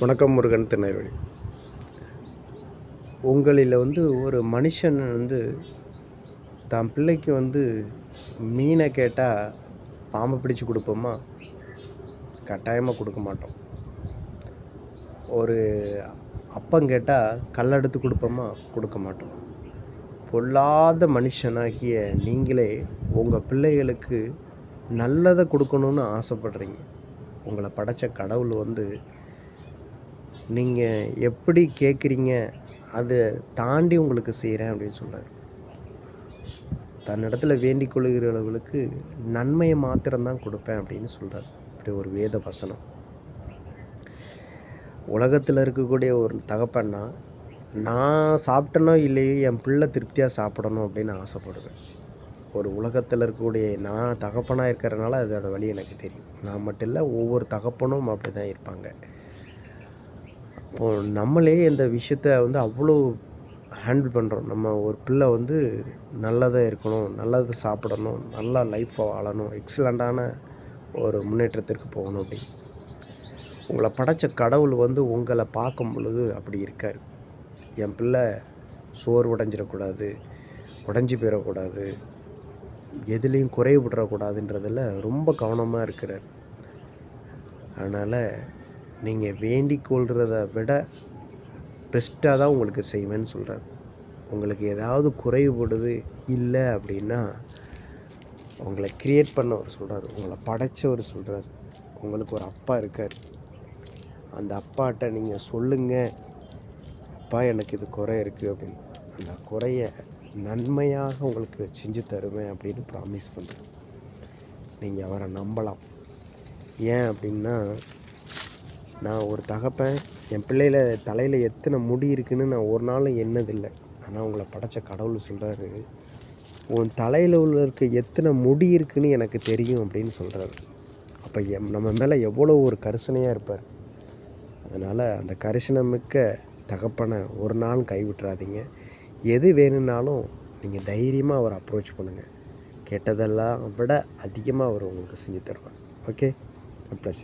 வணக்கம் முருகன் திருநெல்வேலி. உங்களில் வந்து ஒரு மனுஷன் வந்து தான் பிள்ளைக்கு வந்து மீனை கேட்டால் பாம்பை பிடிச்சு கொடுப்போமா? கட்டாயமாக கொடுக்க மாட்டோம். ஒரு அப்பம் கேட்டால் கல்லெடுத்து கொடுப்போமா? கொடுக்க மாட்டோம். பொல்லாத மனுஷனாகிய நீங்களே உங்கள் பிள்ளைகளுக்கு நல்லதை கொடுக்கணுன்னு ஆசைப்படுறீங்க. உங்களை படைத்த கடவுள் வந்து நீங்கள் எப்படி கேட்குறீங்க அதை தாண்டி உங்களுக்கு செய்கிறேன் அப்படின்னு சொல்கிறார் தன்னிடத்துல வேண்டிக் கொள்கிறவர்களுக்கு நன்மையை மாத்திரம்தான் கொடுப்பேன் அப்படின்னு சொல்கிறார் இப்படி ஒரு வேத வசனம். உலகத்தில் இருக்கக்கூடிய ஒரு தகப்பன்னா நான் சாப்பிட்டனோ இல்லையோ என் பிள்ளை திருப்தியாக சாப்பிடணும் அப்படின்னு ஆசைப்படுவேன். ஒரு உலகத்தில் இருக்கக்கூடிய நான் தகப்பனாக இருக்கிறனால அதோட வழி எனக்கு தெரியும். நான் மட்டும் இல்லை ஒவ்வொரு தகப்பனும் அப்படி தான் இருப்பாங்க. இப்போது நம்மளே இந்த விஷயத்த வந்து அவ்வளோ ஹேண்டில் பண்ணுறோம் நம்ம ஒரு பிள்ளை வந்து நல்லதாக இருக்கணும் நல்லதை சாப்பிடணும் நல்லா லைஃப்பை வாழணும் எக்ஸலண்ட்டான ஒரு முன்னேற்றத்திற்கு போகணும் அப்படின்னு. உங்களை படைத்த கடவுள் வந்து உங்களை பார்க்கும் பொழுது அப்படி இருக்கார். என் பிள்ளை சோர்வடைஞ்சிடக்கூடாது உடஞ்சி போயிடக்கூடாது எதுலேயும் குறைவிடக்கூடாதுன்றதில் ரொம்ப கவனமாக இருக்கிறார். அதனால் நீங்கள் வேண்டிக் கொள்கிறத விட பெஸ்ட்டாக தான் உங்களுக்கு செய்வேன்னு சொல்கிறார் உங்களுக்கு ஏதாவது குறைவுபடுது இல்லை அப்படின்னா உங்களை க்ரியேட் பண்ணவர் சொல்கிறார் உங்களை படைத்தவர் சொல்கிறார் உங்களுக்கு ஒரு அப்பா இருக்கார். அந்த அப்பாட்ட நீங்கள் சொல்லுங்கள் அப்பா எனக்கு இது குறை இருக்குது அப்படின்னு. அந்த குறைய நன்மையாக உங்களுக்கு செஞ்சு தருவேன் அப்படின்னு ப்ராமிஸ் பண்ணுறேன். நீங்கள் அவரை நம்பலாம். ஏன் அப்படின்னா நான் ஒரு தகப்பன் என் பிள்ளையில தலையில் எத்தனை முடி இருக்குன்னு நான் ஒரு நாளும் எண்ணதில்லை ஆனால் உங்களை படைத்த கடவுள் சொல்கிறாரு உன் தலையில் உள்ள இருக்க எத்தனை முடி இருக்குன்னு எனக்கு தெரியும் அப்படின்னு சொல்கிறாரு அப்போ எம் நம்ம மேலே எவ்வளோ ஒரு கரிசனையாக இருப்பார். அதனால் அந்த கரிசனமிக்க தகப்பனை ஒரு நாள் கைவிட்டுறாதீங்க. எது வேணும்னாலும் நீங்கள் தைரியமாக அவரை அப்ரோச் பண்ணுங்கள் கேட்டதெல்லாம் விட அதிகமாக அவர் உங்களுக்கு செஞ்சு தருவார். Okay plus